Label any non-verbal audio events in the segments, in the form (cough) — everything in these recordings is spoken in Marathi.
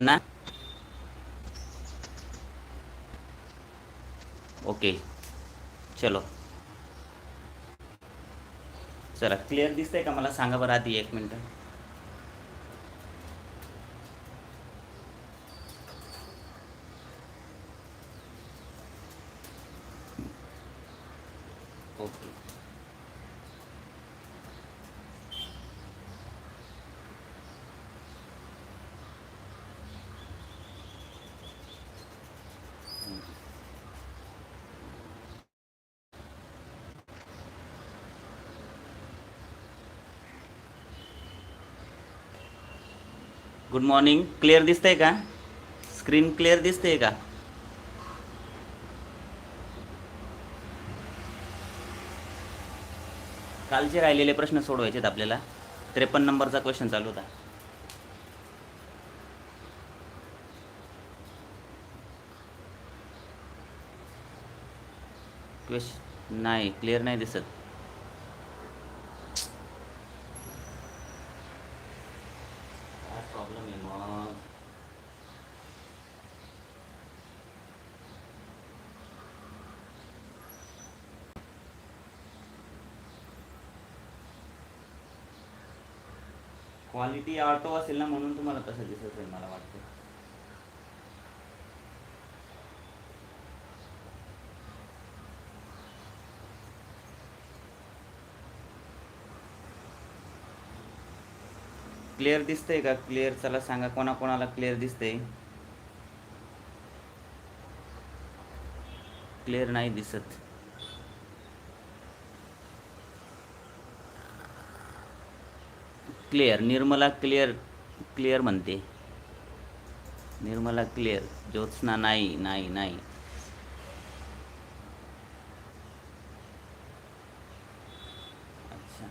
ना? ओके चलो. चला क्लिअर दिसतंय का मला? सांगा बरं आधी एक मिनटं ओके गुड मॉर्निंग क्लिअर दिसतंय का? स्क्रीन क्लिअर दिसतंय का? कालचे राहिलेले प्रश्न सोडवायचे आहेत आपल्याला. त्रेपन्न नंबरचा क्वेश्चन चालू होता. क्वेश्चन नाही क्लिअर नाही दिसत काय प्रॉब्लेम आहे मग क्वालिटी ऑटो असेल ना म्हणून तुम्हाला तसं दिसत असेल मला वाटतं. क्लिअर दिसतंय का? क्लिअर चला सांगा कोणाकोणाला क्लिअर दिसतंय. क्लिअर नाही दिसत. क्लिअर निर्मला क्लिअर क्लिअर म्हणते. निर्मला क्लिअर ज्योत्स्ना नाही नाही नाही अच्छा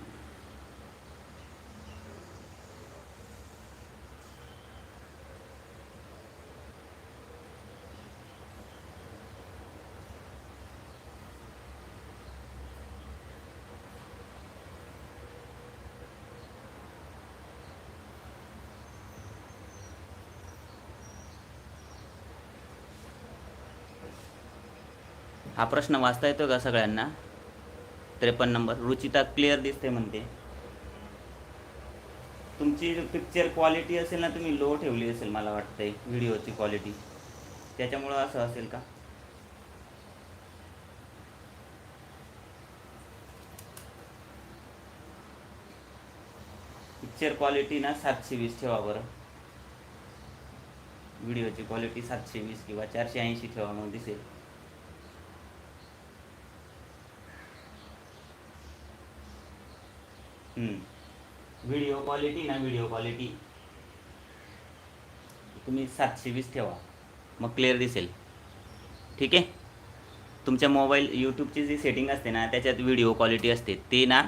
हा प्रश्न वाचता येतो का सगळ्यांना? त्रेपन्न नंबर. रुचिता क्लिअर दिसते म्हणते. तुमची पिक्चर क्वालिटी असेल ना तुम्ही लो ठेवली असेल मला वाटतंय व्हिडिओची क्वालिटी त्याच्यामुळं असं असेल का? पिक्चर क्वालिटी ना सातशे वीस ठेवा बरं. व्हिडिओची क्वालिटी सातशे वीस किंवा चारशे ऐंशी ठेवा मग दिसेल. व्हिडिओ क्वालिटी ना व्हिडिओ क्वालिटी तुम्ही सातशे वीस ठेवा. मग क्लिअर दिसेल. ठीक आहे? तुमच्या मोबाईल यूट्यूबची जी सेटिंग असते ना त्याच्यात व्हिडिओ क्वालिटी असते. ते ना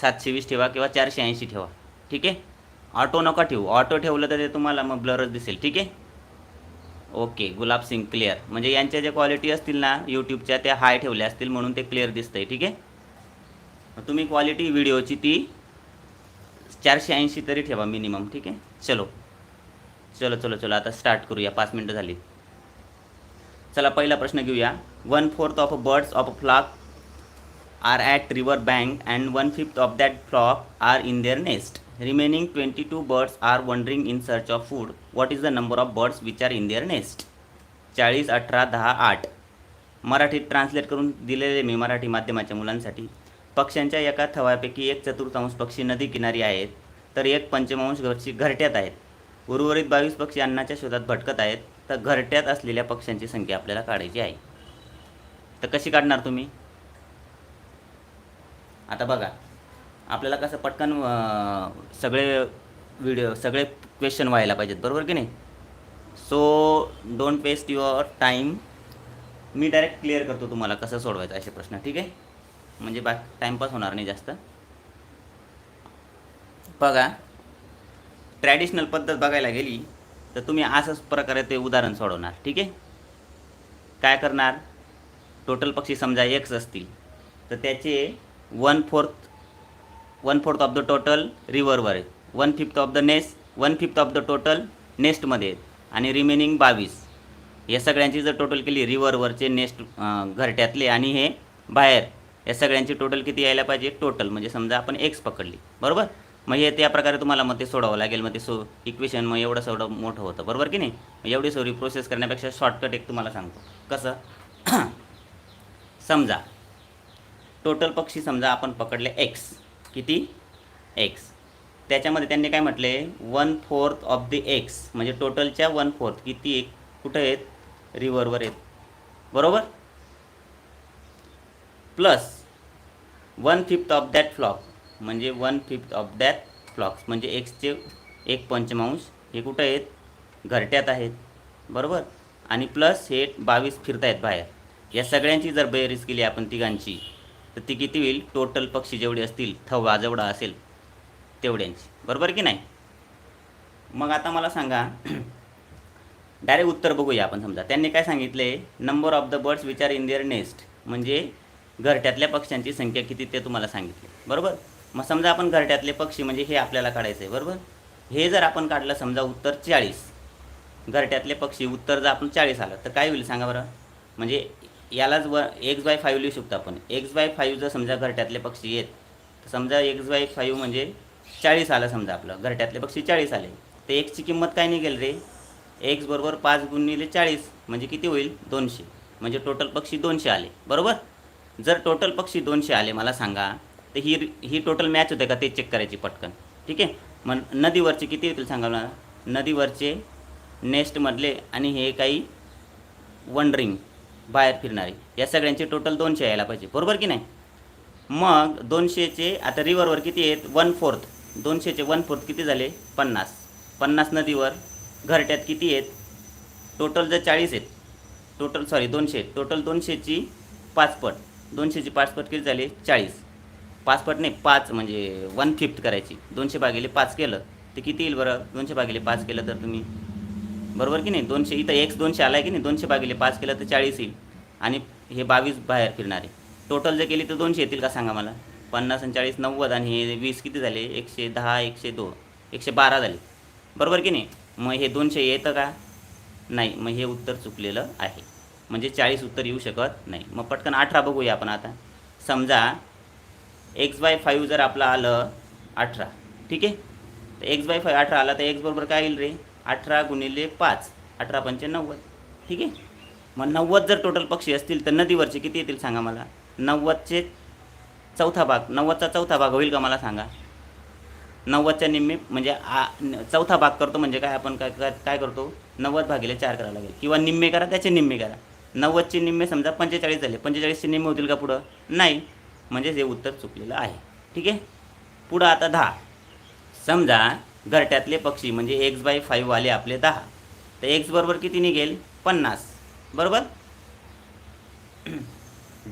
सातशे वीस ठेवा किंवा चारशे ऐंशी ठेवा. ठीक आहे? ऑटो नका ठेवू. ऑटो ठेवलं तर ते तुम्हाला मग ब्लरच दिसेल. ठीक आहे? ओके गुलाब सिंग क्लिअर म्हणजे यांच्या ज्या क्वालिटी असतील ना यूट्यूबच्या त्या हाय ठेवल्या असतील म्हणून ते क्लिअर दिसतंय. ठीक आहे? तुम्ही क्वालिटी व्हिडिओची ती चारशे ऐंशी तरी ठेवा मिनिमम ठीक आहे? चलो. चलो चलो चलो. आता स्टार्ट करूया. पाच मिनटं झाली. चला पहिला प्रश्न घेऊया. One fourth of a birds of a flock are at river bank and one fifth of that flock are in their nest remaining twenty two birds are wandering in search of food what is the number of birds which are in their nest चाळीस अठरा दहा आठ. मराठीत ट्रान्सलेट करून दिलेले मी मराठी माध्यमाच्या मुलांसाठी. पक्ष्यांच्या एका थव्यापैकी एक चतुर्थांश पक्षी नदी किनारी आहेत तर एक पंचमांश पक्षी घरट्यात आहेत. उर्वरित बावीस पक्षी अन्नाच्या शोधात भटकत आहेत तर घरट्यात असलेल्या पक्ष्यांची संख्या आपल्याला काढायची आहे. तर कशी काढणार तुम्ही? आता बघा आपल्याला कसं पटकन सगळे व्हिडिओ सगळे क्वेश्चन व्हायला पाहिजेत बरोबर की नाही? So don't waste your time me direct clear करतो तुम्हाला कसं सोडवायचं असे प्रश्न ठीक आहे? म्हणजे बा टाईमपास होणार नाही जास्त. बघा ट्रॅडिशनल पद्धत बघायला गेली तर तुम्ही असंच प्रकारे ते उदाहरण सोडवणार ठीक आहे? काय करणार? टोटल पक्षी समजा एक्स असतील तर त्याचे one fourth one fourth of the total रिव्हरवर आहेत. One fifth of the nest one fifth of the total नेस्टमध्ये आहेत. आणि रिमेनिंग बावीस. या सगळ्यांची जर टोटल केली रिव्हरवरचे नेस्ट घरट्यातले आणि हे बाहेर या सगळ्यांची टोटल किती यायला पाहिजे? टोटल म्हणजे समजा आपण एक्स पकडली. बरोबर? मग हे त्या प्रकारे तुम्हाला मग ते सोडावं लागेल. मग ते सो इक्वेशन मग एवढं एवढं मोठं होतं. बरोबर की नाही? मग एवढी सोरी प्रोसेस करण्यापेक्षा शॉर्टकट एक तुम्हाला सांगतो. कसं? (clears throat) समजा टोटल पक्षी समजा आपण पकडले एक्स किती? एक्स त्याच्यामध्ये त्यांनी काय म्हटले? One fourth of the X म्हणजे टोटलच्या वन फोर्थ किती? एक कुठं आहेत? रिव्हरवर आहेत. बरोबर? Plus one fifth of that flock म्हणजे one fifth of that flocks म्हणजे एक्सचे एक पंचमांश हे कुठं आहेत? घरट्यात आहेत. बरोबर? आणि प्लस हे बावीस फिरत आहेत बाहेर. या सगळ्यांची जर बेरीज केली आपण तिघांची तर ती किती होईल? टोटल पक्षी जेवढे असतील थवा जेवढा असेल तेवढ्यांची. बरोबर की नाही? मग आता मला सांगा (clears throat) डायरेक्ट उत्तर बघूया आपण समजा. त्यांनी काय सांगितले? Number of the birds which are in their nest म्हणजे घरट्यातल्या पक्ष्यांची संख्या किती ते तुम्हाला सांगितले. बरोबर? मग समजा आपण घरट्यातले पक्षी म्हणजे हे आपल्याला काढायचं आहे बरोबर? हे जर आपण काढलं समजा उत्तर चाळीस. घरट्यातले पक्षी उत्तर जर आपण चाळीस आलं तर काय होईल सांगा बरं? म्हणजे यालाच व एक्स बाय फाईव्ह लिहू शकतो आपण. एक्स बाय फाईव्ह जर समजा घरट्यातले पक्षी येत तर समजा एक्स बाय फाईव्ह म्हणजे चाळीस आलं समजा आपलं. घरट्यातले पक्षी चाळीस आले. तर एक्सची किंमत काय निघेल रे? एक्स बरोबर पाच गुणिले चाळीस म्हणजे किती होईल? दोनशे. म्हणजे टोटल पक्षी दोनशे आले. बरोबर? जर टोटल पक्षी दोनशे आले मला सांगा तर ही ही टोटल मॅच होते का? ते चेक करायची पटकन. ठीक आहे? मग नदीवरचे किती येतील सांगा मला? नदीवरचे नेस्टमधले आणि हे काही वंडरिंग बाहेर फिरणारे या सगळ्यांचे टोटल दोनशे यायला पाहिजे. बरोबर की नाही? मग दोनशेचे आता रिव्हरवर किती आहेत? वन फोर्थ दोनशेचे वन फोर्थ किती झाले? पन्नास. पन्नास नदीवर घरट्यात किती आहेत? टोटल जर चाळीस आहेत टोटल सॉरी दोनशे. टोटल दोनशेची पाचपट. दोनशेची पाच पट किती झाले? चाळीस. पाच पट नाही पाच म्हणजे वन फिफ्थ करायची. दोनशे भागिले पाच केलं तर किती येईल बरं? दोनशे भागिले पाच केलं तर तुम्ही? बरोबर की नाही? दोनशे इथं एक्स दोनशे आला आहे की नाही? दोनशे भागिले पाच केलं तर चाळीस येईल. आणि हे बावीस बाहेर फिरणारे. टोटल जर केली तर दोनशे येतील का सांगा मला? पन्नास आणि चाळीस नव्वद आणि हे वीस किती झाले? एकशे दहा एकशे दोन एकशे बारा झाले. बरोबर की नाही? मग हे दोनशे येतं का? नाही. मग हे उत्तर चुकलेलं आहे. म्हणजे चाळीस उत्तर येऊ शकत नाही. मग पटकन अठरा बघूया आपण आता. समजा एक्स बाय फाईव्ह जर आपलं आलं अठरा ठीक आहे? तर एक्स बाय फाय अठरा आला तर एक्स बरोबर काय येईल रे? अठरा गुणिले पाच अठरा पंचे नव्वद ठीक आहे? मग नव्वद जर टोटल पक्षी असतील तर नदीवरचे किती येतील सांगा मला? नव्वदचे चौथा भाग नव्वदचा चौथा भाग होईल का मला सांगा? नव्वदच्या निम्मे म्हणजे आ चौथा भाग करतो म्हणजे काय आपण काय काय काय करतो? नव्वद भागीले चार करावं लागेल. किंवा निम्मे करा त्याचे निम्मे करा. नव्वदचे निम्मे समजा पंचेचाळीस झाले पंचेचाळीसचे निम्मे होतील का पुढं? नाही. म्हणजेच हे उत्तर चुकलेलं आहे. ठीक आहे? पुढं आता दहा. समजा घरट्यातले पक्षी म्हणजे एक्स बाय फाईव्ह आले आपले दहा. तर एक्स बरोबर किती निघेल? पन्नास. बरोबर?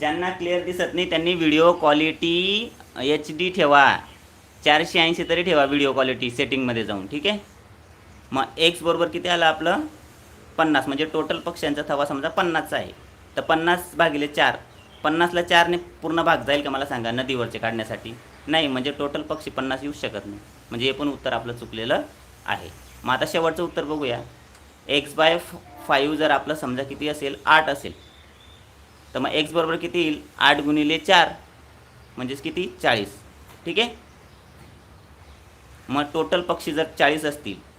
ज्यांना क्लिअर दिसत नाही त्यांनी व्हिडिओ क्वालिटी एच डी ठेवा. चारशे ऐंशी तरी ठेवा व्हिडिओ क्वालिटी सेटिंगमध्ये जाऊन. ठीक आहे? मग एक्स बरोबर किती आलं आपलं? पन्नास म्हणजे टोटल पक्ष्यांचा थवा समजा पन्नासचा आहे. तर पन्नास भागिले चार पन्नासला चारने पूर्ण भाग जाईल का मला सांगा नदीवरचे काढण्यासाठी? नाही म्हणजे टोटल पक्षी पन्नास येऊ शकत नाही. म्हणजे हे पण उत्तर आपलं चुकलेलं आहे. मग आता शेवटचं उत्तर बघूया. एक्स बाय फाईव्ह जर आपलं समजा किती असेल? आठ असेल. तर मग एक्स बरोबर किती येईल? आठ गुणिले चार म्हणजेच किती? चाळीस. ठीक आहे? मग टोटल पक्षी जर चाळीस असतील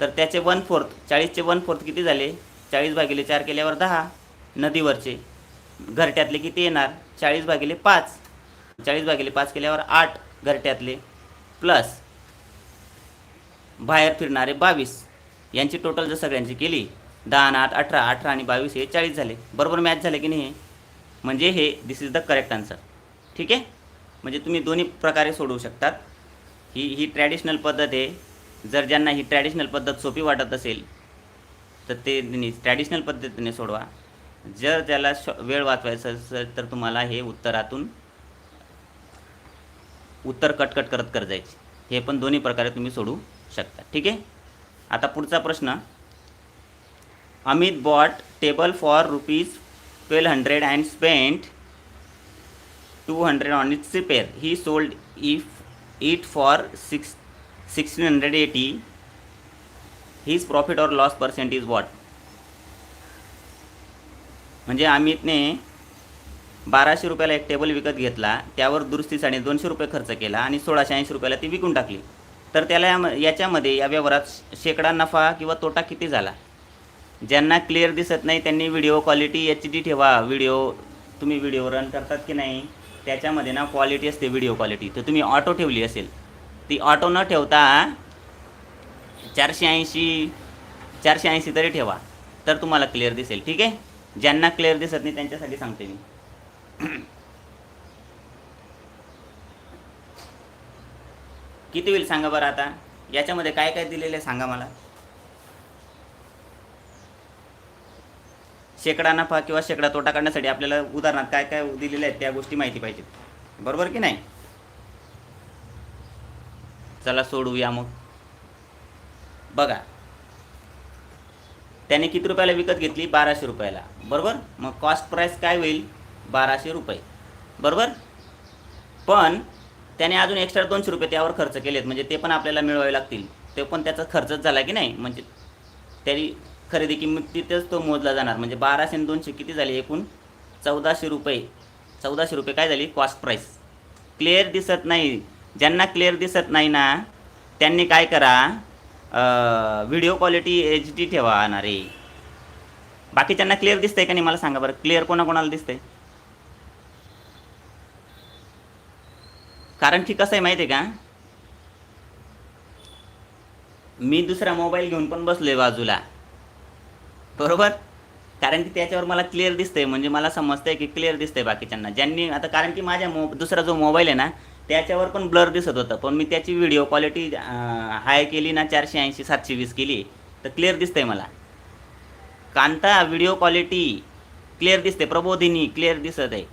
तर त्याचे वन फोर्थ चाळीसचे वन फोर्थ किती झाले? चाळीस भागिले चार केल्यावर दहा नदीवरचे. घरट्यातले किती येणार? चाळीस भागिले पाच. चाळीस भागिले पाच केल्यावर आठ घरट्यातले. प्लस बाहेर फिरणारे बावीस. यांची टोटल जर सगळ्यांची केली दहा आणि आठ अठरा अठरा आणि बावीस हे चाळीस झाले. बरोबर मॅच झाले की नाही हे? म्हणजे हे this is the correct answer ठीक आहे? म्हणजे तुम्ही दोन्ही प्रकारे सोडवू शकतात. ही ही ट्रॅडिशनल पद्धत आहे. जर ज्यांना ही ट्रॅडिशनल पद्धत सोपी वाटत असेल तर ते ट्रॅडिशनल पद्धतीने सोडवा. जर त्याला श वेळ वाचवायचं असेल तर तुम्हाला हे उत्तरातून उत्तर कटकट करत कर जायचे. हे पण दोन्ही प्रकारे तुम्ही सोडू शकता. ठीक आहे? आता पुढचा प्रश्न. Amit bought table for rupees twelve hundred and spent two hundred on its repair he sold if it for six sixteen hundred eighty his profit or loss percent is what म्हणजे अमितने बाराशे रुपयाला एक टेबल विकत घेतला त्यावर दुरुस्तीसाठी दोनशे रुपये खर्च केला आणि सोळाशे ऐंशी रुपयाला ती विकून टाकली. तर त्याला याम- याच्यामध्ये या व्यवहारात शेकडा नफा किंवा तोटा किती झाला? ज्यांना क्लिअर दिसत नाही त्यांनी व्हिडिओ क्वालिटी एच डी ठेवा. व्हिडिओ तुम्ही व्हिडिओ रन करतात की नाही? त्याच्यामध्ये ना क्वालिटी असते व्हिडिओ क्वालिटी तर तुम्ही ऑटो ठेवली असेल. ती ऑटो न ठेवता चारशे ऐंशी चारशे ऐंशी तरी ठेवा. तर तुम्हाला क्लिअर दिसेल ठीक आहे? ज्यांना क्लिअर दिसत नाही त्यांच्यासाठी सांगते मी. (clears throat) किती होईल सांगा बरं आता? याच्यामध्ये काय काय दिलेलं आहे सांगा मला? शेकडा नफा किंवा शेकडा तोटा काढण्यासाठी आपल्याला उदाहरणार्थ काय काय दिलेले आहेत त्या गोष्टी माहिती पाहिजेत. बरोबर की नाही? चला सोडूया मग. बघा. त्याने किती रुपयाला विकत घेतली? बाराशे रुपयाला. बरोबर? मग कॉस्ट प्राईस काय होईल? बाराशे रुपये. बरोबर? पण त्याने अजून एक्स्ट्रा दोनशे रुपये त्यावर खर्च केलेत. म्हणजे ते पण आपल्याला मिळवावे लागतील. ते पण त्याचा खर्चच झाला की नाही? म्हणजे त्याची खरेदी किंमत तिथेच तो मोजला जाणार. म्हणजे बाराशे आणि दोनशे किती झाले? एकूण चौदाशे रुपये. चौदाशे रुपये काय झाली? कॉस्ट प्राईस क्लिअर दिसत नाही. ज्यांना क्लिअर दिसत नाही ना त्यांनी काय करा व्हिडिओ क्वालिटी एच डी ठेवा ना रे. बाकीच्यांना क्लिअर दिसतंय का नाही मला सांगा बरं. क्लिअर कोणाकोणाला दिसतंय? कारण की कसं आहे माहिती आहे का? मी दुसरा मोबाईल घेऊन पण बसलोय बाजूला. बरोबर? कारण की त्याच्यावर मला क्लिअर दिसतंय. म्हणजे मला समजतंय की क्लिअर दिसतंय बाकीच्यांना. ज्यांनी आता कारण की माझ्या मो दुसरा जो मोबाईल आहे ना त्याच्यावर पण ब्लर दिसत होतं. पण मी त्याची व्हिडिओ क्वालिटी हाय केली ना चारशे ऐंशी सातशे वीस केली तर क्लिअर दिसतंय मला. कांता व्हिडिओ क्वालिटी क्लिअर दिसते प्रबोधिनी क्लिअर दिसत आहे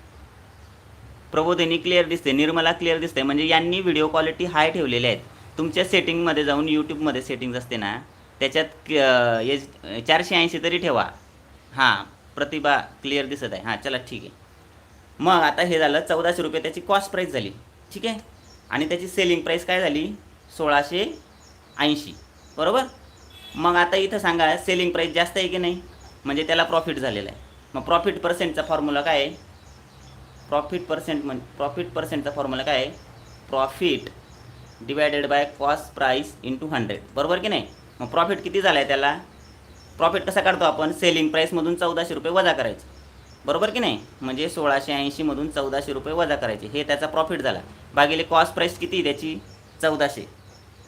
प्रबोधिनी क्लिअर दिसते निर्मला क्लिअर दिसते म्हणजे यांनी व्हिडिओ क्वालिटी हाय ठेवलेल्या आहेत. तुमच्या सेटिंगमध्ये जाऊन यूट्यूबमध्ये सेटिंग्ज असते ना त्याच्यात एच चारशे ऐंशी तरी ठेवा. हां प्रतिभा क्लिअर दिसत आहे. हां चला ठीक आहे. मग आता हे झालं चौदाशे रुपये त्याची कॉस्ट प्राईस झाली. ठीक आहे? आणि त्याची सेलिंग प्राईस काय झाली? सोळाशे ऐंशी. बरोबर? मग आता इथं सांगा सेलिंग प्राईस जास्त आहे की नाही? म्हणजे त्याला प्रॉफिट झालेला आहे. मग प्रॉफिट पर्सेंटचा फॉर्म्युला काय आहे? प्रॉफिट पर्सेंट म्हण प्रॉफिट पर्सेंटचा फॉर्म्युला काय आहे? Profit divided by cost price into hundred बरोबर की नाही? मग प्रॉफिट किती झाला आहे त्याला? प्रॉफिट कसा काढतो आपण? सेलिंग प्राईसमधून चौदाशे रुपये वजा करायचं. बरोबर की नाही? म्हणजे सोळाशे ऐंशीमधून चौदाशे रुपये वजा करायचे. हे त्याचा प्रॉफिट झाला. भागिले कॉस्ट प्राईस किती त्याची? चौदाशे.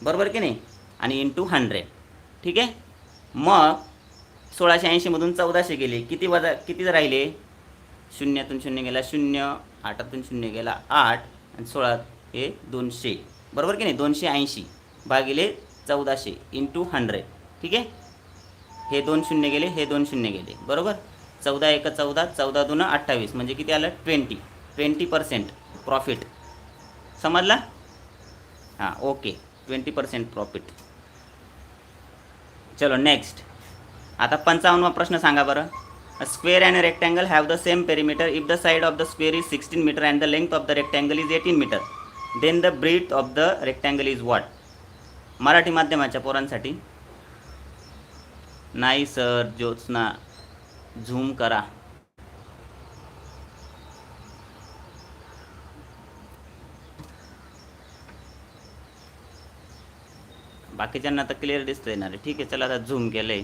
बरोबर की नाही? आणि इंटू हंड्रेड ठीक आहे? मग सोळाशे ऐंशीमधून चौदाशे गेले. किती वजा किती राहिले? शून्यातून शून्य गेला शून्य. आठातून शून्य गेला आठ. आणि सोळा हे दोनशे. बरोबर की नाही? दोनशे ऐंशी. भागिले चौदाशे इंटू हंड्रेड ठीक आहे? हे दोन शून्य गेले हे दोन शून्य गेले. बरोबर? चौदा एक चौदा चौदा दोन अठ्ठावीस. म्हणजे किती आलं? ट्वेंटी. ट्वेंटी पर्सेंट प्रॉफिट समजला? हां ओके ट्वेंटी पर्सेंट प्रॉफिट चलो नेक्स्ट आता पंचावन्नवा प्रश्न सांगा बरं. A square and rectangle have the same perimeter if the side of the square is sixteen metre and the length of the rectangle is eighteen metre then the breadth of the rectangle is what Marathi माध्यमाच्या पोरांसाठी. नाही सर ज्योत्स्ना. झूम करा। बाकीच्यांना तर क्लिअर दिसतंय ना रे. ठीक आहे, चला आता झूम केलंय.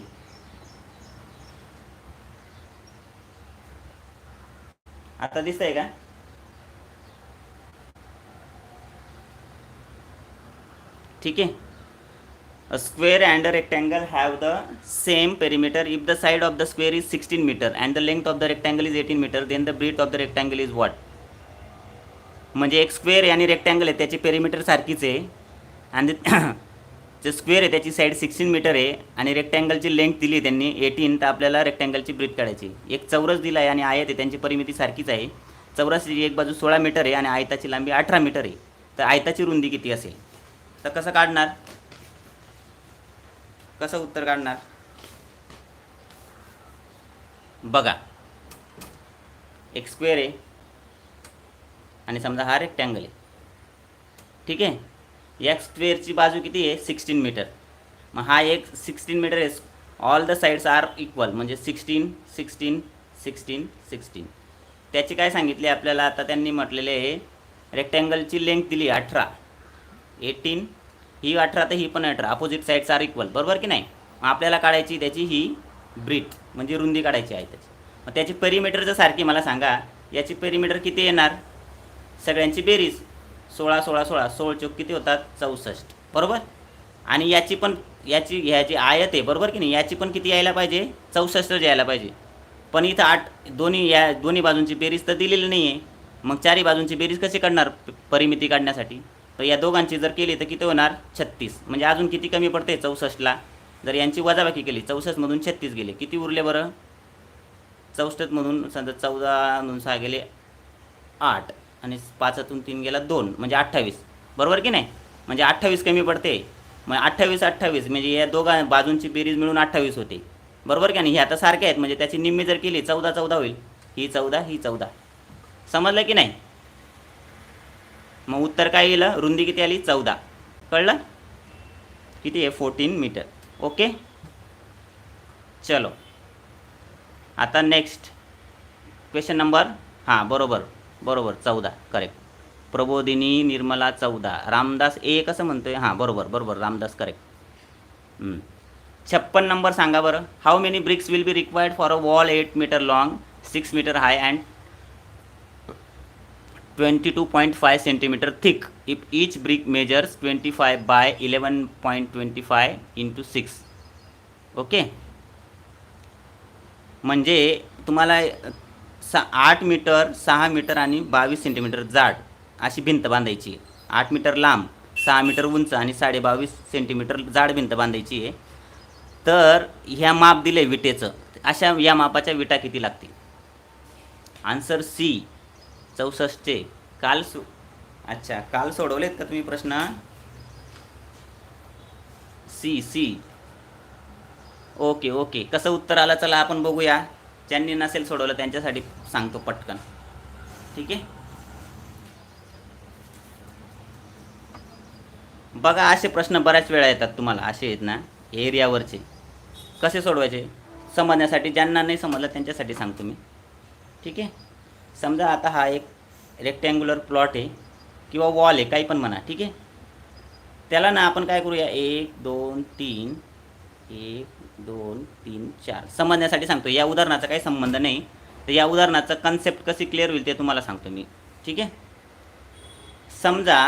आता दिसतंय का? ठीक आहे. A square and a rectangle have the same perimeter. If the side of the square is 16 meter and the length of the rectangle is 18 meter then the breadth of the rectangle is what? म्हणजे एक स्क्वेअर आहे आणि रेक्टँगल आहे त्याची पेरिमीटर सारखीच आहे. आणि (coughs) जे स्क्वेअर आहे त्याची साईड सिक्स्टीन मीटर आहे आणि रेक्टँगलची लेंथ दिली त्यांनी एटीन तर आपल्याला रेक्टँगलची ब्रीथ काढायची एक चौरस दिला आहे आणि आयत आहे त्यांची परिमिती सारखीच आहे. चौरसची एक बाजू सोळा मीटर आहे आणि आयताची लांबी अठरा मीटर आहे. तर आयताची रुंदी किती असेल? तर कसं काढणार? कसं उत्तर काढणार? बघा. एक स्क्वेअर आहे. आणि समजा हा रेक्टँगल आहे. ठीक आहे? या स्क्वेअरची बाजू किती आहे? सिक्स्टीन मीटर मग हा एक सिक्स्टीन मीटर आहे. All the sides are equal म्हणजे सिक्स्टीन सिक्स्टीन सिक्स्टीन सिक्स्टीन त्याची काय सांगितले आपल्याला? आता त्यांनी म्हटलेले आहे रेक्टँगलची लेंथ दिली अठरा. एटीन ही अठरा तर ही पण अठरा. अपोजिट साईड्स आर इक्वल बरोबर की नाही? मग आपल्याला काढायची त्याची ही ब्रीथ म्हणजे रुंदी काढायची आहे त्याची. मग त्याची पेरीमीटर जर सारखी मला सांगा याची पेरीमीटर किती येणार? सगळ्यांची बेरीज. सोळा सोळा सोळा. सोळ चौक किती होतात? चौसष्ट. बरोबर? आणि याची पण याची ह्याची आयत आहे बरोबर की नाही? याची पण किती यायला पाहिजे? चौसष्ट यायला पाहिजे. पण इथं आठ दोन्ही या दोन्ही बाजूंची बेरीज तर दिलेली नाही आहे मग चारही बाजूंची बेरीज कशी काढणार? परिमिती काढण्यासाठी. तर या दोघांची जर केली तर किती होणार? छत्तीस. म्हणजे अजून किती कमी पडते चौसष्टला. जर यांची वजाबाकी केली चौसष्टमधून छत्तीस गेले. किती उरले बरं? चौसष्टमधून समजा चौदामधून सहा गेले आठ. आणि पाचातून तीन गेला दोन. म्हणजे अठ्ठावीस. बरोबर की नाही? म्हणजे अठ्ठावीस कमी पडते मग अठ्ठावीस अठ्ठावीस. म्हणजे या दोघा बाजूंची बेरीज मिळून अठ्ठावीस होते. बरोबर की नाही? हे आता सारखे आहेत. म्हणजे त्याची निम्मी जर केली चौदा चौदा होईल. ही चौदा ही चौदा. समजलं की नाही? मग उत्तर काय येईल रुंदी किती आली? चौदा. कळलं? किती आहे? फोर्टीन मीटर ओके चलो. आता नेक्स्ट क्वेश्चन नंबर हां बरोबर. बरोबर. चौदा. करेक्ट प्रबोधिनी निर्मला चौदा. रामदास ए कसं म्हणतोय? हां बरोबर. बरोबर. रामदास करेक्ट छप्पन नंबर सांगा बरं. How many bricks will be required for a wall eight metre long six metre high and twenty two point five centimetre thick if each brick measures twenty five by eleven point twenty five into six okay म्हणजे तुम्हाला सा आठ मीटर सहा मीटर आणि बावीस सेंटीमीटर जाड अशी भिंत बांधायची आहे. आठ मीटर लांब सहा मीटर उंच आणि साडे बावीस सेंटीमीटर जाड भिंत बांधायची आहे. तर ह्या माप दिले विटेचं. अशा या मापाच्या विटा किती लागतील? आन्सर सी चौसष्टचे काल सो अच्छा काल सोडवलेत का तुम्ही प्रश्न? C C. Okay okay. कसं उत्तर आलं चला आपण बघूया. ज्यांनी नसेल सोडवलं त्यांच्यासाठी सांगतो पटकन. ठीक आहे? बघा असे प्रश्न बऱ्याच वेळा येतात तुम्हाला. असे आहेत ना एरियावरचे. कसे सोडवायचे? समजण्यासाठी. ज्यांना नाही समजलं त्यांच्यासाठी सांगतो मी. ठीक आहे? समजा आता हा एक रेक्टँग्युलर प्लॉट आहे किंवा वॉल आहे काही पण म्हणा ठीक आहे? त्याला ना आपण काय करूया? एक दोन तीन एक दोन तीन चार. समजण्यासाठी सांगतो या उदाहरणाचा काही संबंध नाही. तर या उदाहरणाचा कन्सेप्ट कशी क्लिअर होईल ते तुम्हाला सांगतो मी ठीक आहे? समजा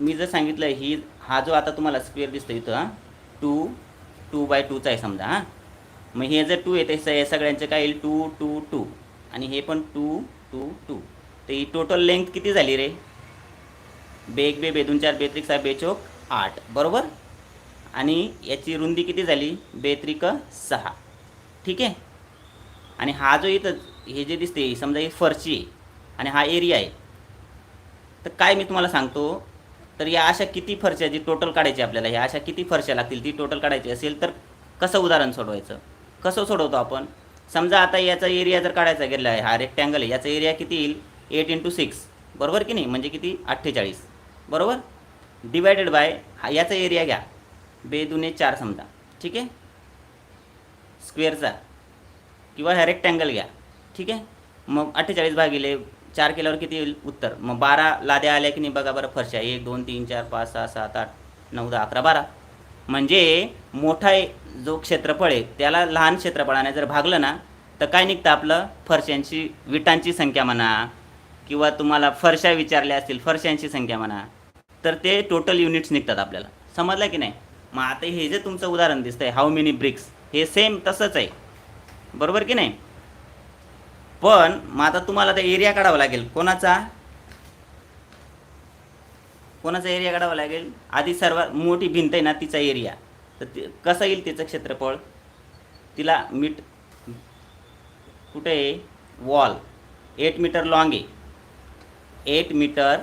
मी जर सांगितलं ही हा जो आता तुम्हाला स्क्वेअर दिसतो इथं हां टू टू बाय टूचा आहे समजा हां. मग हे जर टू येते हे सगळ्यांचं काय येईल? टू टू टू आणि हे पण टू टू टू तर ही टोटल लेंथ किती झाली रे? बे एक बे बेदोन चार बेत्रिक सहा बेचोक आठ. बरोबर? आणि याची रुंदी किती झाली? बेत्रिक सहा. ठीक आहे? आणि हा जो इथं हे जे दिसते समजा ही फरशी आहे आणि हा एरिया आहे तर काय मी तुम्हाला सांगतो? तर या अशा किती फरशा जी टोटल काढायची आपल्याला? ह्या अशा किती फरशा लागतील ती टोटल काढायची असेल तर कसं उदाहरण सोडवायचं? कसं सोडवतो आपण? समजा आता याचा एरिया जर काढायचा गेला आहे हा रेक्टँगल आहे याचा एरिया किती येईल? एट इंटू सिक्स बरोबर की नाही? म्हणजे किती? अठ्ठेचाळीस. बरोबर? डिवायडेड बाय हा याचा एरिया घ्या. बे दुने चार समजा. ठीक आहे? स्क्वेअरचा किंवा ह्या रेक्टँगल घ्या. ठीक आहे? मग अठ्ठेचाळीस भागिले चार केल्यावर किती येईल? उत्तर. मग बारा लाद्या आल्या की नाही? बघा बरं फरशा. एक दोन तीन चार पाच सहा सात आठ नऊ दहा अकरा बारा. म्हणजे मोठा जो क्षेत्रफळ आहे त्याला लहान क्षेत्रफळाने जर भागलं ना तर काय निघतं आपलं? फरशांची विटांची संख्या म्हणा किंवा तुम्हाला फरशा विचारल्या असतील फरशांची संख्या म्हणा तर ते टोटल युनिट्स निघतात आपल्याला. समजलं की नाही? मग आता हे जे तुमचं उदाहरण दिसतंय हाऊ मेनी ब्रिक्स हे सेम तसंच आहे. बरोबर की नाही? पण मग आता तुम्हाला त्या एरिया काढावा लागेल. कोणाचा? कोणाचा एरिया काढावा लागेल? आधी सर्वात मोठी भिंत आहे ना तिचा एरिया तर ती कसं येईल तिचं क्षेत्रफळ? तिला मीट कुठे आहे? वॉल एट मीटर लॉंग आहे. Eight metre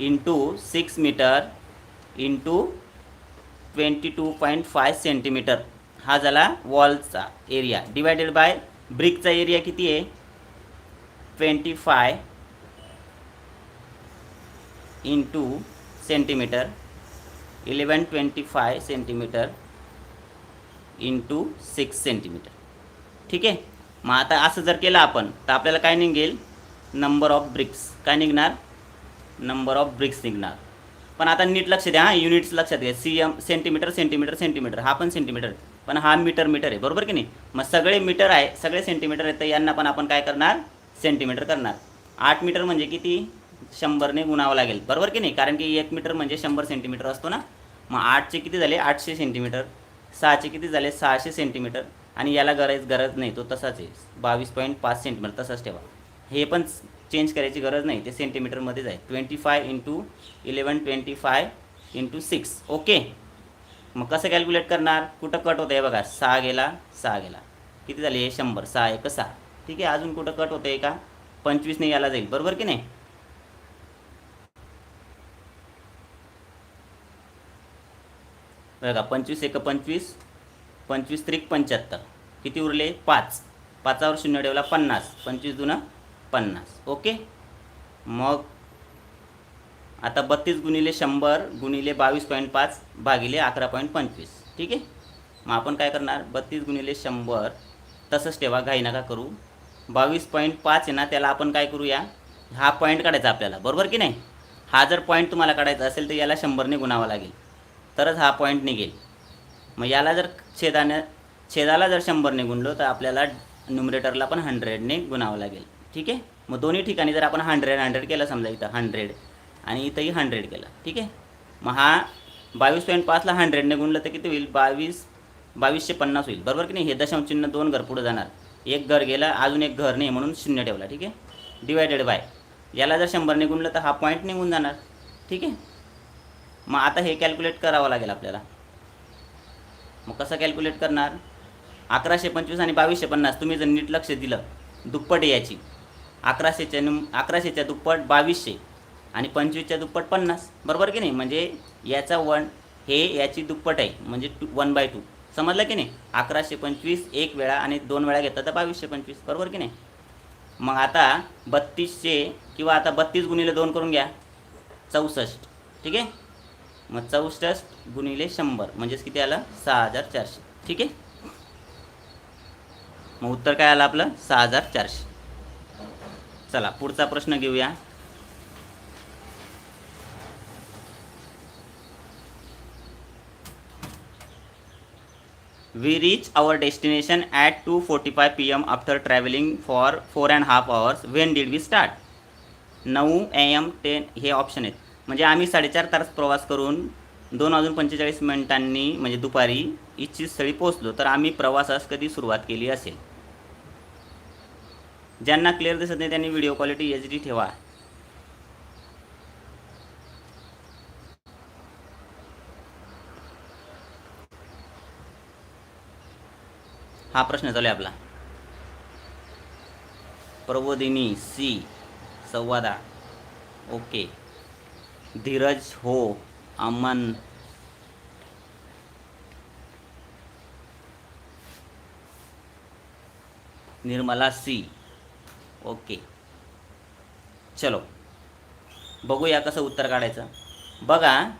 into six metre into twenty two point five centimetre. हा झाला वॉलचा एरिया. डिवायडेड बाय ब्रिकचा एरिया किती आहे? Twenty five into centimetre. Eleven twenty five centimetre into six centimetre. ठीक आहे? मग आता असं जर केलं आपण तर आपल्याला काय निघेल? नंबर ऑफ ब्रिक्स काय निघणार? नंबर ऑफ ब्रिक्स निघणार. पण आता नीट लक्ष द्या हां? युनिट्स लक्षात घ्या. C M centimetre centimetre centimetre हा पण सेंटीमीटर पण हा मीटर मीटर आहे. बरोबर की नाही? मग सगळे मीटर आहे सगळे सेंटीमीटर आहेत तर यांना पण आपण काय करणार? सेंटीमीटर करणार. आठ मीटर म्हणजे किती? शंभरने गुणावं लागेल. बरोबर की नाही? कारण की एक मीटर म्हणजे शंभर सेंटीमीटर असतो ना? मग आठचे किती झाले? आठशे सेंटीमीटर सहाचे किती झाले? सहाशे सेंटीमीटर आणि याला गरज गरज नाही. तो तसाच आहे. बावीस पॉईंट पाच सेंटीमीटर तसाच ठेवा. हे पण चेंज करायची गरज नाही ते सेंटीमीटरमध्येच आहे. Twenty five into eleven twenty five into six okay मग कसं कॅल्क्युलेट करणार? कुठं कट होतं आहे बघा. सहा गेला सहा गेला. किती झाले? शंभर. सहा एक सहा. ठीक आहे? अजून कुठं कट होतं आहे का? पंचवीसने याला जाईल. बरोबर की नाही? बघा पंचवीस एक पंचवीस. पंचवीस त्रिक पंच्याहत्तर. किती उरले? पाच. पाचावर शून्य ठेवला पन्नास. पंचवीस दुना पन्नास. ओके मग आता बत्तीस गुणिले शंभर गुणिले बावीस पॉईंट पाच भागिले अकरा पॉईंट पंचवीस. ठीक आहे? मग आपण काय करणार? बत्तीस गुणिले शंभर तसंच ठेवा घाई नका करू. बावीस पॉईंट पाच आहे ना त्याला आपण काय करूया? हा पॉईंट काढायचा आपल्याला. बरोबर की नाही? हा जर पॉईंट तुम्हाला काढायचा असेल तर याला शंभरने गुणावा लागेल. तरच हा पॉईंट निघेल. मग याला जर छेदाने छेदाला जर शंभरने गुणलो तर आपल्याला न्युमरेटरला पण हंड्रेडने गुणावं लागेल. ठीक आहे? मग दोन्ही ठिकाणी जर आपण हंड्रेड हंड्रेड केलं समजा इथं हंड्रेड आणि इथंही हंड्रेड केलं ठीक आहे? मग हा बावीस पॉईंट पाचला हंड्रेडने गुणलं तर किती होईल? बावीस बावीसशे पन्नास होईल. बरोबर की नाही? हे दशांश चिन्ह दोन घर पुढे जाणार. एक घर गेलं अजून एक घर नाही म्हणून शून्य ठेवला ठीक आहे? डिवायडेड बाय याला जर शंभरने गुणलं तर हा पॉईंट निघून जाणार ठीक आहे? मग आता हे कॅल्क्युलेट करावं लागेल आपल्याला. मग कसं कॅल्क्युलेट करणार? अकराशे पंचवीस आणि बावीसशे पन्नास तुम्ही जर नीट लक्ष दिलं दुप्पट याची. अकराशेच्या नुम अकराशेच्या दुप्पट बावीसशे आणि पंचवीसच्या दुप्पट पन्नास. बरोबर की नाही? म्हणजे याचा वन हे याची दुप्पट आहे. म्हणजे टू वन बाय टू. समजलं की नाही? अकराशे पंचवीस एक वेळा आणि दोन वेळा घेतला तर बावीसशे पंचवीस. बरोबर की नाही? मग आता बत्तीसशे किंवा आता बत्तीस गुणिले दोन करून घ्या. चौसष्ट. ठीक आहे? मग चौसष्ट गुणिले शंभर. म्हणजेच किती आलं? सहा हजार चारशे. ठीक आहे? मग उत्तर काय आलं आपलं? सहा हजार चारशे. चला पुढचा प्रश्न घेऊया. We reach our destination at two forty five P M after travelling for four and half hours when did we start नऊ ए एम टेन हे ऑप्शन आहेत. म्हणजे आम्ही साडेचार तास प्रवास करून दोन वाजून पंचेचाळीस मिनिटांनी म्हणजे दुपारी इच्छित स्थळी पोहोचलो. तर आम्ही प्रवासास कधी सुरुवात केली असेल? ज्यांना क्लिअर दिसत नाही त्यांनी व्हिडिओ क्वालिटी एच डी ठेवा. हा प्रश्न चालू आहे आपला. प्रबोधिनी सी संवादा. ओके. धीरज हो. अमन. Nirmala C okay. चलो. बघूया कसं उत्तर काढायचं. बघा.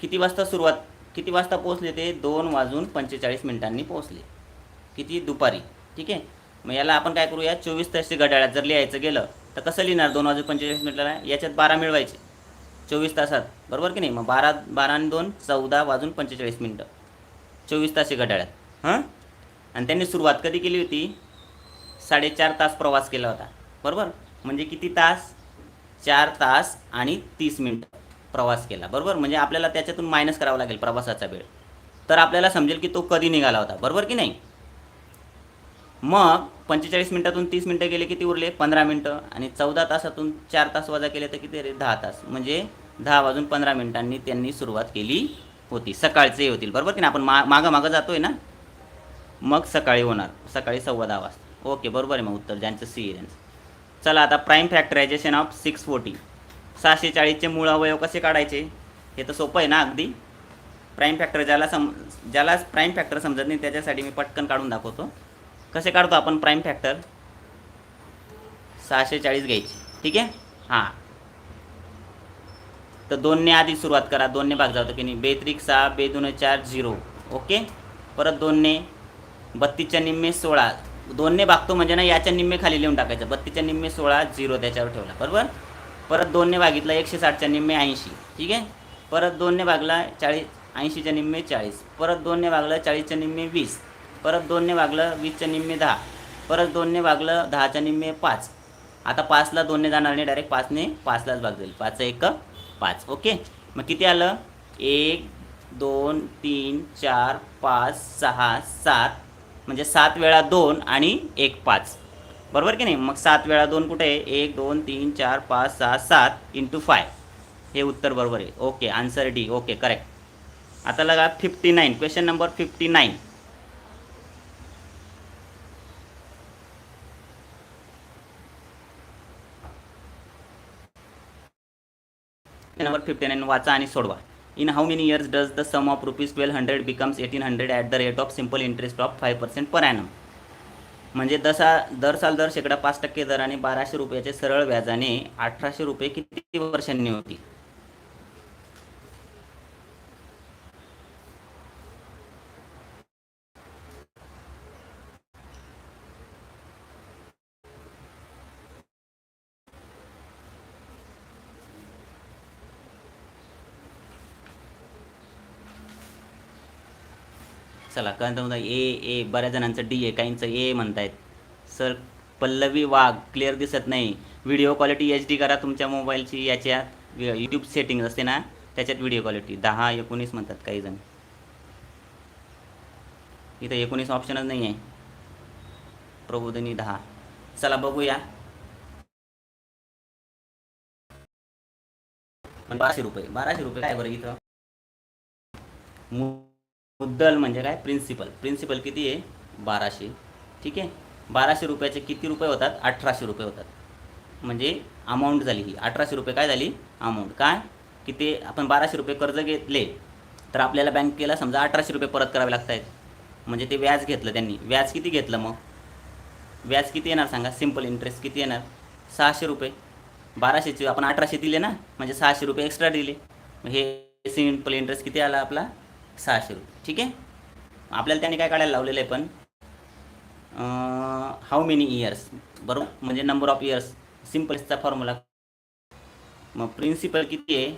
किती वाजता सुरुवात किती वाजता पोहोचले ते? दोन वाजून पंचेचाळीस मिनिटांनी पोहोचले. किती? दुपारी. ठीक आहे? मग याला आपण काय करूया? चोवीस तासची घड्याळात जर लिहायचं गेलं तर कसं लिहिणार दोन वाजून पंचेचाळीस मिनिटाला? याच्यात बारा मिळवायचे. चोवीस तासात. बरोबर की नाही? मग बारा बारा आणि दोन चौदा वाजून पंचेचाळीस मिनटं. चोवीस तासचे घड्याळात. हां? आणि त्यांनी सुरुवात कधी केली होती? साडेचार तास प्रवास केला होता. बरोबर? म्हणजे किती तास? चार तास आणि तीस मिनटं प्रवास केला. बरोबर? म्हणजे आपल्याला त्याच्यातून मायनस करावा लागेल प्रवासाचा वेळ. तर आपल्याला समजेल की तो कधी निघाला होता. बरोबर की नाही? मग पंचेचाळीस मिनटातून तीस मिनटं गेले किती उरले? पंधरा मिनटं. आणि चौदा तासातून चार तास वजा केले तर किती रे? दहा तास. म्हणजे दहा वाजून पंधरा मिनिटांनी त्यांनी सुरुवात केली होती. सकाळचे होतील. बरोबर की नाही? आपण मा मागं मागं जातोय ना? मग सकाळी होणार. सकाळी सव्वा दहा वाजता. ओके बरोबर आहे मग उत्तर ज्यांचं सी आहे त्यांचं. चला आता prime factorisation of six forty सहाशे चाळीसचे मूळ अवयव कसे काढायचे? हे तर सोपं आहे ना अगदी. प्राईम फॅक्टर ज्याला सम ज्याला प्राईम फॅक्टर समजत नाही त्याच्यासाठी मी पटकन काढून दाखवतो. कसे काढतो आपण प्राईम फॅक्टर सहाशे चाळीस घ्यायची. ठीक आहे? हां. तर दोनने आधी सुरुवात करा. दोनने भाग जातो की नाही. बेत्रिक सहा बे दोन चार झिरो. ओके? परत दोनने. बत्तीसच्या निम्मे सोळा. दोनने भागतो म्हणजे ना याच्या निम्मे खाली लिहून टाकायचं. बत्तीसच्या निम्मे सोळा झिरो त्याच्यावर ठेवला. बरोबर? परत दोनने भागितला एकशे साठच्या निम्मे ऐंशी. ठीक आहे? परत दोनने भागला चाळीस ऐंशीच्या निम्मे चाळीस. परत दोनने भागलं चाळीसच्या निम्मे वीस. परत दोनने भागलं वीसच्या निम्मे दहा. परत दोनने भागलं दहाच्या निम्मे पाच. आता पाचला दोनने जाणार नाही डायरेक्ट पाचने पाचलाच भाग जाईल. पाच एक पाच. ओके? मग किती आलं? एक दोन तीन चार पाच सहा सात म्हणजे सात वेळा दोन आणि एक पाच. बरोबर की नाही? मग सात वेळा दोन कुठे? आहे एक दोन तीन चार पाच सहा सात इंटू फाय हे उत्तर बरोबर आहे. Okay answer D okay correct आता लगा fifty nine question number fifty nine number fifty nine वाचा आणि सोडवा. In how many years does the sum of rupees twelve hundred becomes eighteen hundred at the rate of simple interest of five percent per annum म्हणजे दसा दर साल दर शेकडा पाच टक्के दराने बाराशे रुपयाचे सरळ व्याजाने अठराशे रुपये किती वर्षांनी होती चला कारण समजा ए ए बऱ्याच जणांचं डी आहे काहींचं ए म्हणतायत. सर पल्लवी वाघ क्लिअर दिसत नाही. व्हिडिओ क्वालिटी एच डी करा तुमच्या मोबाईलची याच्यात यूट्यूब सेटिंग असते ना त्याच्यात व्हिडिओ क्वालिटी दहा एकोणीस म्हणतात काही जण. इथं एकोणीस ऑप्शनच नाही आहे. प्रबोधिनी दहा. चला बघूया. पण बाराशे रुपये. बाराशे रुपये काय बरं इथं? मुद्दल म्हणजे काय? प्रिन्सिपल प्रिन्सिपल किती आहे? बाराशे. ठीक आहे? बाराशे रुपयाचे किती रुपये होतात? अठराशे रुपये होतात. म्हणजे अमाऊंट झाली ही. अठराशे रुपये काय झाली? अमाऊंट काय? की ते आपण बाराशे रुपये कर्ज घेतले तर आपल्याला बँकेला समजा अठराशे रुपये परत करावे लागत आहेत म्हणजे ते व्याज घेतलं त्यांनी. व्याज किती घेतलं मग? व्याज किती येणार सांगा? सिंपल इंटरेस्ट किती येणार? सहाशे रुपये. बाराशेचे आपण अठराशे दिले ना? म्हणजे सहाशे रुपये एक्स्ट्रा दिले. हे सिंपल इंटरेस्ट किती आला आपला? सहाशे रुपये. ठीक आहे? आपल्याला त्याने काय काढायला लावलेलं आहे पण हाऊ मेनी इयर्स बरोबर? म्हणजे नंबर ऑफ इयर्स सिम्पलचा फॉर्म्युला मग प्रिन्सिपल किती आहे?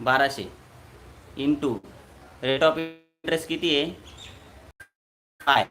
बाराशे. इंटू रेट ऑफ इंटरेस्ट किती आहे? फाय